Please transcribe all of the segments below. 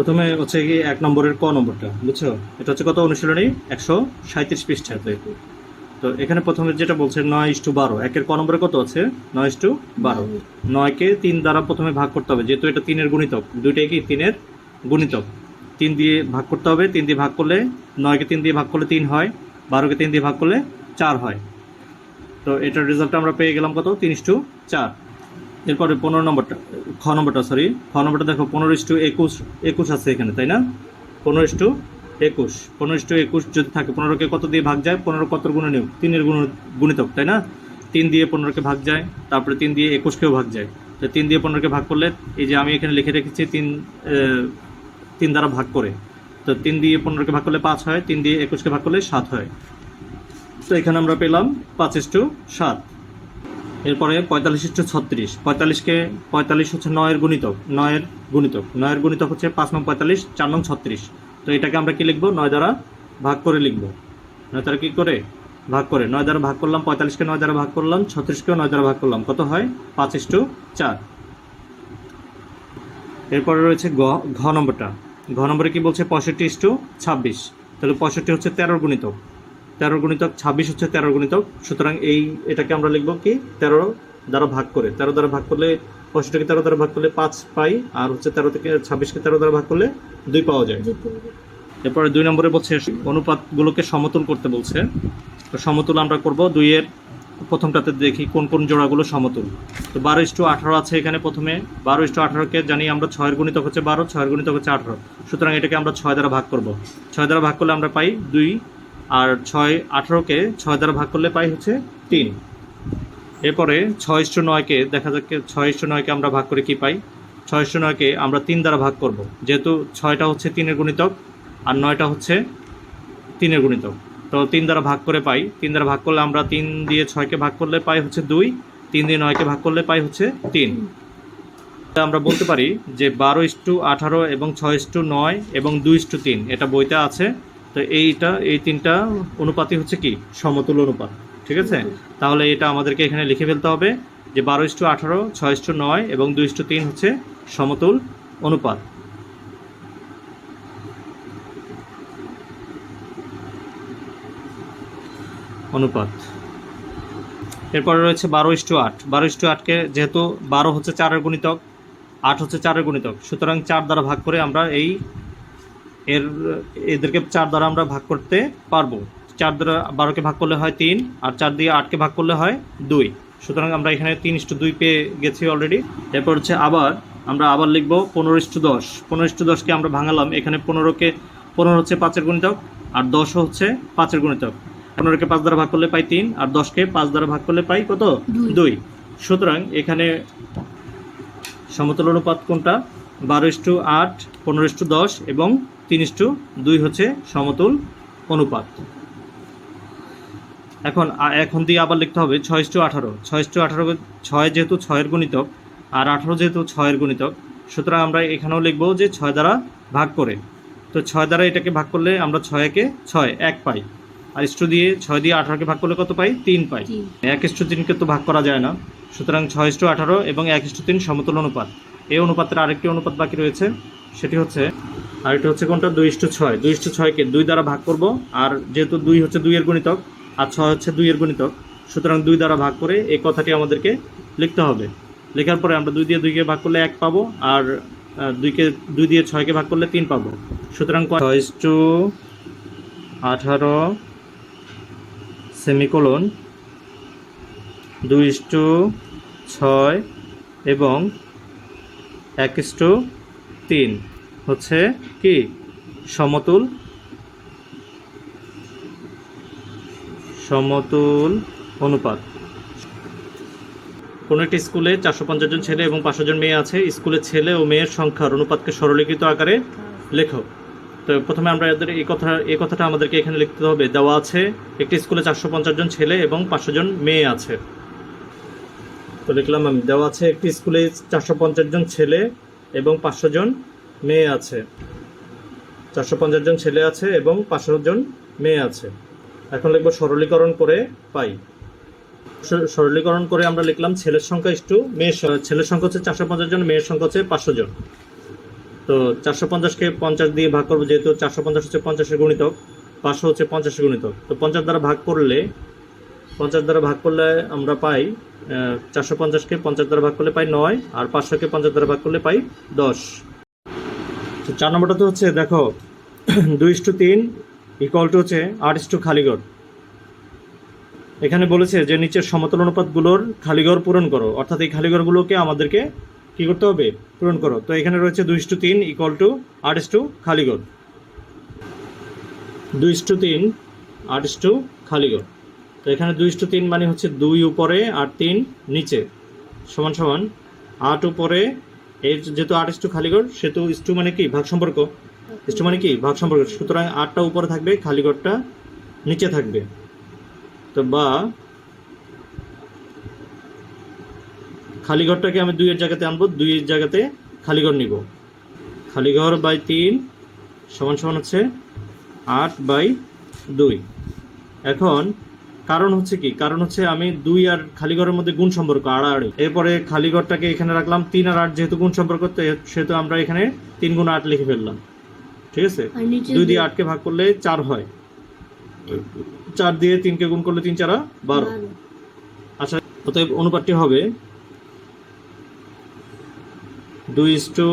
প্রথমে হচ্ছে কি এক নম্বরের ক নম্বরটা, বুঝছ? এটা হচ্ছে কত অনুশীলনী? একশো সাঁত্রিশ পৃষ্ঠাতে তো এখানে প্রথমে যেটা বলছে, নয় ইস্টু বারো। একের ক নম্বরে কত আছে? নয় ইস্টু বারো। নয়কে তিন দ্বারা প্রথমে ভাগ করতে হবে, যেহেতু এটা তিনের গুণিতক। দুইটাই কি? তিনের গুণিতক। তিন দিয়ে ভাগ করতে হবে, তিন দিয়ে ভাগ করলে নয়কে তিন দিয়ে ভাগ করলে তিন হয়, বারোকে তিন দিয়ে ভাগ করলে চার হয়। তো এটার রেজাল্ট আমরা পেয়ে গেলাম কত? তিন ইস্টু চার। এরপরে পনেরো নম্বরটা, খ নম্বরটা সরি খ নম্বরটা দেখো, পনেরো ইস্টু একুশ একুশ আছে এখানে, তাই না? পনেরো ইস্টু একুশ, পনেরো ইস্টু একুশ যদি থাকে, পনেরোকে কত দিয়ে ভাগ যায়? পনেরো কত গুণে নিয়োগ তিনের গুণ, গুণিতক, তাই না? তিন দিয়ে পনেরোকে ভাগ যায়, তারপরে তিন দিয়ে একুশকেও ভাগ যায়। তো তিন দিয়ে পনেরোকে ভাগ করলে, এই যে আমি এখানে লিখে রেখেছি তিন তিন দ্বারা ভাগ করে। তো তিন দিয়ে পনেরোকে ভাগ করলে পাঁচ হয়, তিন দিয়ে একুশকে ভাগ করলে সাত হয়। তো এখানে আমরা পেলাম পাঁচ ইস্টু সাত। এরপরে পঁয়তাল্লিশ ইস্টু ছত্রিশ। পঁয়তাল্লিশকে পঁয়তাল্লিশ হচ্ছে নয়ের গুণিতক নয়ের গুণিতক। নয়ের গুণিতক হচ্ছে পাঁচ নং পঁয়তাল্লিশ, চার নং ছত্রিশ। তো এটাকে আমরা কি লিখব? নয় দ্বারা ভাগ করে লিখব। নয় দ্বারা কী করে? ভাগ করে। নয় দ্বারা ভাগ করলাম, পঁয়তাল্লিশকে নয় দ্বারা ভাগ করলাম, ছত্রিশকেও নয় দ্বারা ভাগ করলাম। কত হয়? পাঁচ ইস্টু চার। এরপরে রয়েছে গ, ঘ নম্বরটা। ঘ নম্বরে কি বলছে? পঁয়ষট্টি ইস্টু ছাব্বিশ। তাহলে পঁয়ষট্টি হচ্ছে তেরোর গুণিতক। তেরোর গুণিতক ছাব্বিশ হচ্ছে তেরো গুণিতক। সুতরাং এই এটাকে আমরা লিখব কি? তেরো দ্বারা ভাগ করে। তেরো দ্বারা ভাগ করলে পঁয়ষট্টিকে তেরো দ্বারা ভাগ করলে পাঁচ পাই। আর হচ্ছে তেরো থেকে ছাব্বিশকে তেরো দ্বারা ভাগ করলে দুই পাওয়া যায়। এরপরে দুই নম্বরে বলছে অনুপাতগুলোকে সমতুল করতে বলছে। তো সমতুল আমরা করব দুইয়ের। প্রথমটাতে দেখি কোন কোন জোড়াগুলো সমতুল। তো বারো ইস্টু আঠারো আছে এখানে প্রথমে। বারো ইস্টু আঠারোকে জানি আমরা ছয়ের গুণিতক হচ্ছে বারো ছয়ের গুণিতক হচ্ছে আঠারো। সুতরাং এটাকে আমরা ছয় দ্বারা ভাগ করব। ছয় দ্বারা ভাগ করলে আমরা পাই দুই আর ছয় আঠারোকে ছয় দ্বারা ভাগ করলে পাই হচ্ছে তিন। এরপরে ছয় ইস্টু নয়কে, দেখা যাচ্ছে ছয় ইস্টু নয়কে আমরা ভাগ করে কি পাই? ছয় ইস্টু নয়কে আমরা তিন দ্বারা ভাগ করব। যেহেতু ছয়টা হচ্ছে তিনের গুণিতক, আর নয়টা হচ্ছে তিনের গুণিতক। তো তিন দ্বারা ভাগ করে পাই। তিন দ্বারা ভাগ করলে আমরা তিন দিয়ে ছয়কে ভাগ করলে পাই হচ্ছে দুই, তিন দিয়ে নয়কে ভাগ করলে পাই হচ্ছে তিন। আমরা বলতে পারি যে বারো ইস্টু আঠারো এবং ছয় ইস্টু নয় এবং দুই ইস্টু তিন, এটা বইতে আছে। তো এইটা, এই তিনটা অনুপাতই হচ্ছে কি? সমতুল অনুপাত, ঠিক আছে? তাহলে এটা আমাদেরকে এখানে লিখে ফেলতে হবে যে বারো ইস্টু আঠারো, ছয় ইস্টু নয় এবং দুই ইস্টু তিন হচ্ছে সমতুল অনুপাত। অনুপাত। এরপরে রয়েছে বারো ইস্টু আট। বারো ইস্টু আটকে যেহেতু বারো হচ্ছে চারের গুণিতক, আট হচ্ছে চারের গুণিতক, সুতরাং চার দ্বারা ভাগ করে আমরা এই এর এদেরকে চার দ্বারা আমরা ভাগ করতে পারব। চার দ্বারা বারোকে ভাগ করলে হয় তিন আর চার দিয়ে আটকে ভাগ করলে হয় দুই। সুতরাং আমরা এখানে তিন ইস্টু দুই পেয়ে গেছি অলরেডি এরপর হচ্ছে আবার আমরা আবার লিখব পনেরো ইস্টু দশ। পনেরো ইস্টু দশকে আমরা ভাঙালাম। এখানে পনেরোকে পনেরো হচ্ছে পাঁচের গুণিতক আর দশও হচ্ছে পাঁচের গুণিতক। পনেরোকে পাঁচ দ্বারা ভাগ করলে পাই তিন আর দশকে পাঁচ দ্বারা ভাগ করলে পাই কত? দুই। সুতরাং এখানে সমতুল অনুপাত কোনটা? বারো ইস্টু আট পনেরো ইস্টু দশ এবং তিন ইস্টু দুই হচ্ছে সমতুল অনুপাত। এখন এখন দিয়ে আবার লিখতে হবে ছয় ইস্টু আঠারো। ছয় ইস্টু আঠারো ছয় যেহেতু ছয়ের গুণিতক আর আঠারো যেহেতু ছয়ের গুণিতক সুতরাং আমরা এখানেও লিখব যে ছয় দ্বারা ভাগ করে। তো ছয় দ্বারা এটাকে ভাগ করলে আমরা ছয়কে ছয় এক পাই। আর ইস্টু দিয়ে ছয় দিয়ে আঠারোকে ভাগ করলে কত পাই? তিন পাই। এক ইস্টু তিনকে তো ভাগ করা যায় না। সুতরাং ছয় ইস্টু আঠারো এবং এক ইস্টু তিন সমতুল অনুপাত। এই অনুপাতের আরেকটি অনুপাত বাকি রয়েছে সেটি হচ্ছে আরেকটি হচ্ছে কোনটা? দুই ইস্টু ছয়। দুই ইস্টু ছয়কে দুই দ্বারা ভাগ করব, আর যেহেতু দুই হচ্ছে দুইয়ের গুণিতক, আর ছয় হচ্ছে দুইয়ের গুণিতক, সুতরাং দুই দ্বারা ভাগ করে এই কথাটি আমাদেরকে লিখতে হবে। লেখার পরে আমরা দুই দিয়ে দুইকে ভাগ করলে এক পাবো, আর দুইকে, দুই দিয়ে ছয়কে ভাগ করলে তিন পাবো। সুতরাং ছয় ইস্টু আঠারো সেমিকোলন, দুই ইস্টু ছয় এবং এক ইস্টু তিন। হচ্ছে কি? সমতুল। সমতুল অনুপাত। কোনো একটি স্কুলে চারশো পঞ্চাশ জন ছেলে এবং পাঁচশো জন মেয়ে আছে। স্কুলে ছেলে ও মেয়ের সংখ্যার অনুপাতকে সরলীকৃত আকারে লেখো। তো প্রথমে আমরা এদের এই কথা, এই কথাটা আমাদেরকে এখানে লিখতে হবে। দেওয়া আছে, একটি স্কুলে চারশো পঞ্চাশ জন ছেলে এবং পাঁচশো জন মেয়ে আছে। তো লিখলাম আমি। দেওয়া আছে, একটি স্কুলে চারশো পঞ্চাশ জন ছেলে এবং পাঁচশো জন মেয়ে আছে। চারশো পঞ্চাশ জন ছেলে আছে এবং পাঁচশো জন মেয়ে আছে। এখন লিখব সরলীকরণ করে পাই। সরলীকরণ করে আমরা লিখলাম ছেলের সংখ্যা ইস্টু মেয়ের ছেলের সংখ্যা হচ্ছে চারশো পঞ্চাশ জন, মেয়ের সংখ্যা হচ্ছে পাঁচশো জন। তো তো চারশো পঞ্চাশকে পঞ্চাশ দিয়ে ভাগ করব যেহেতু চারশো পঞ্চাশ হচ্ছে পঞ্চাশের গুণিতক, পাঁচশো হচ্ছে পঞ্চাশের গুণিতক। তো পঞ্চাশ দ্বারা ভাগ করলে, পঞ্চাশ দ্বারা ভাগ করলে আমরা পাই চারশো পঞ্চাশকে পঞ্চাশ দ্বারা ভাগ করলে পাই নয়, আর পাঁচশোকে পঞ্চাশ দ্বারা ভাগ করলে পাই দশ। তো চার নম্বরটা তো হচ্ছে, দেখো, দুই ইস্টু তিন ইকুয়াল টু হচ্ছে আট ইস্টু খালিগড়। এখানে বলেছে যে নিচের সমতল অনুপাতগুলোর খালিঘর পূরণ করো। অর্থাৎ এই খালিঘরগুলোকে আমাদেরকে কী করতে হবে? পূরণ করো। তো এখানে রয়েছে দুই ইস্টু তিন ইকুয়াল টু আট ইস্টু খালিঘর দুই ইস্টু তিন, আট ইস্টু খালিঘর তো এখানে দুই ইস্টু তিন মানে হচ্ছে দুই উপরে আর তিন নিচে। সমান সমান আট উপরে এর যেহেতু আট ইস্টু খালিঘর সেহেতু ইস্টু মানে কি? ভাগ সম্পর্ক। ইস্টু মানে কি? ভাগ সম্পর্ক। সুতরাং আটটা উপরে থাকবে খালিঘরটা নিচে থাকবে। তো বা খালি ঘরটাকে আমি দুইয়ের জায়গাতে আনব, দুইয়ের জায়গাতে খালি ঘর নিব। খালি ঘর বাই তিন সমান সমান হচ্ছে আট বাই দুই। এখন কারণ হচ্ছে কি? কারণ হচ্ছে আমি দুই আর খালি ঘরের মধ্যে গুণ সম্পর্ক আড়াআড়ি। এরপরে খালি ঘরটাকে এখানে রাখলাম তিন আর আট যেহেতু গুণ সম্পর্ক সেহেতু আমরা এখানে তিন গুণ আট লিখে ফেললাম। ঠিক আছে? দুই দিয়ে আটকে ভাগ করলে চার হয়। চার দিয়ে তিনকে গুণ করলে তিন চারা বারো। আচ্ছা অতএব অনুপাতটি হবে দুই ইস টু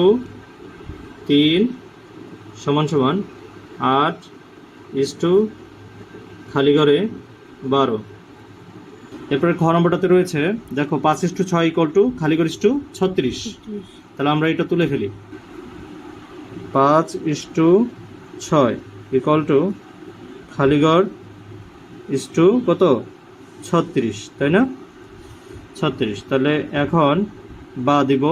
তিন সমান সমান আট ইস টু খালি ঘরে বারো। এরপরে খ নম্বরটাতে রয়েছে, দেখো, পাঁচ ইস টু ছয় ইকল টু খালি ঘর ইস টু ছত্রিশ। তাহলে আমরা এটা তুলে ফেলি। পাঁচ ইস টু ছয় ইকল টু খালিগড় ইস টু কত? ছত্রিশ, তাই না? ছত্রিশ, তাহলে এখন বা দিব,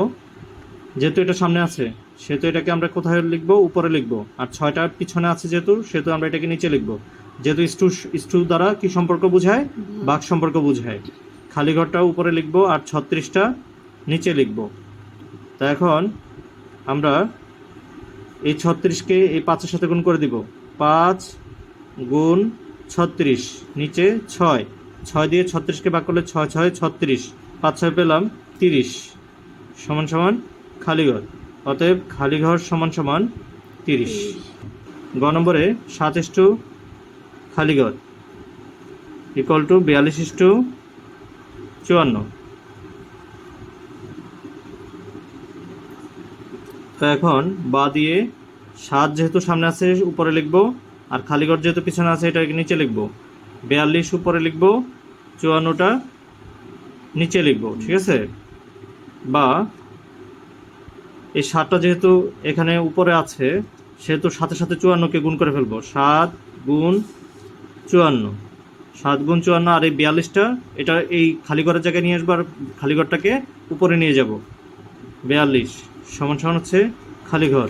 যেহেতু এটা সামনে আছে, সেহেতু এটাকে আমরা কোথায় লিখব? উপরে লিখব। আর ছয়টা পিছনে আছে যেহেতু, সেহেতু আমরা এটাকে নিচে লিখব। যেহেতু ইস্টু স্টু দ্বারা কি সম্পর্ক বোঝায়? বাক সম্পর্ক বোঝায়। খালি ঘরটা উপরে লিখব আর ছত্রিশটা নিচে লিখব। তা এখন আমরা এই ছত্রিশকে এই পাঁচের সাথে গুণ করে দিব। পাঁচ গুণ ছত্রিশ, নিচে ছয়। ছয় দিয়ে ছত্রিশকে ভাগ করলে ছয় ছয়, ছত্রিশ। পাঁচ ছয় পেলাম তিরিশ। সমান সমান খালি ঘর। অতএব খালি ঘর সমান সমান তিরিশ। গ নম্বরে সাত ইস্টু খালি ঘর ইকুয়াল টু বিয়াল্লিশ ইস্টু চুয়ান্ন। তো এখন বা দিয়ে সাত যেহেতু সামনে আছে, উপরে লিখব, আর খালিঘর যেহেতু পিছনে আছে, এটাকে নিচে লিখব। বিয়াল্লিশ উপরে লিখব, চুয়ান্নটা নিচে লিখব, ঠিক আছে? বা এই সাতটা যেহেতু এখানে উপরে আছে, সেহেতু সাথে সাথে চুয়ান্নকে গুণ করে ফেলব। সাত গুণ চুয়ান্ন। সাত গুণ চুয়ান্ন আর এই বিয়াল্লিশটা, এটা এই খালি ঘরের জায়গায় নিয়ে আসব আর খালিঘরটাকে উপরে নিয়ে যাব। বিয়াল্লিশ সমান সমান হচ্ছে খালিঘর।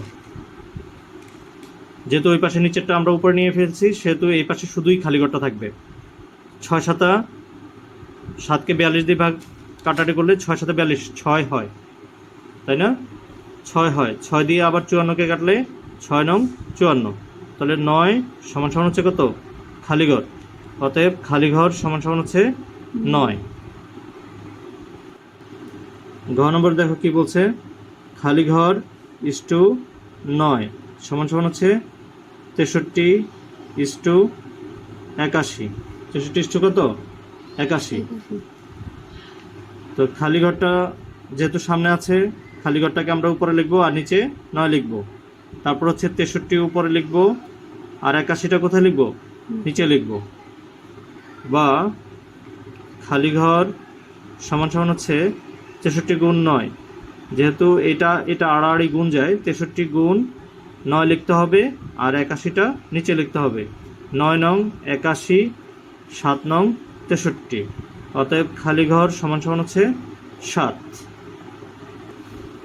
যেহেতু ওই পাশে নিচেরটা আমরা উপরে নিয়ে ফেলছি, সেহেতু এই পাশে শুধুই খালি ঘরটা থাকবে। ছয় সাতা, সাতকে বিয়াল্লিশ দিয়ে ভাগ কাটাটি করলে ছয় সাথে বিয়াল্লিশ, ছয় হয়। তাই না? ছয় হয়। ছয় দিয়ে আবার চুয়ান্নকে কাটলে ছয় নং চুয়ান্ন। তাহলে নয় সমান সমান হচ্ছে কত? খালি ঘর অতএব খালি ঘর সমান সমান হচ্ছে নয়। ঘ নম্বর দেখো কি বলছে? খালি ঘর ইস টু নয়। সমান সমান হচ্ছে তেষট্টি ইস টু একাশি। তেষট্টি ইস টু কত? একাশি। তো খালি ঘরটা যেহেতু সামনে আছে খালি ঘরটাকে আমরা উপরে লিখব আর নিচে নয় লিখব। তারপর হচ্ছে তেষট্টি উপরে লিখব। আর একাশিটা কোথায় লিখব? নিচে লিখব। বা খালি ঘর সমান সমান হচ্ছে তেষট্টি গুণ নয়। যেহেতু এটা এটা আড়াআড়ি গুণ যায়, তেষট্টি গুণ নয় লিখতে হবে আর একাশিটা নিচে লিখতে হবে। নয় নং একাশি, সাত নং তেষট্টি। অতএব খালি ঘর সমান সমান হচ্ছে সাত।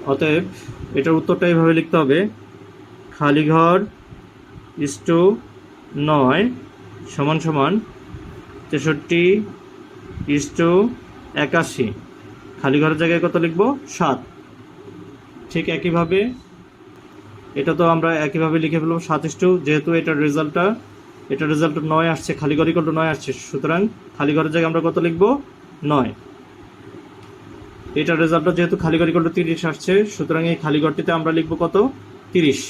অতএব এটার উত্তরটা এইভাবে লিখতে হবে। খালি ঘর ইস টু নয় সমান সমান তেষট্টি ইস টু একাশি। খালি ঘরের জায়গায় কত লিখব? সাত। ঠিক একইভাবে এটা তো আমরা একইভাবে লিখে ফেলব সাতাশটু যেহেতু এটার রেজাল্টটা, এটার রেজাল্ট নয় আসছে, খালি ঘর ইকল নয় আসছে। সুতরাং খালি ঘরের জায়গায় আমরা কত লিখব? নয়। এটার রেজাল্টটা যেহেতু খালি ঘর ইকল তিরিশ আসছে, সুতরাং এই খালি ঘরটিতে আমরা লিখব কত? তিরিশ।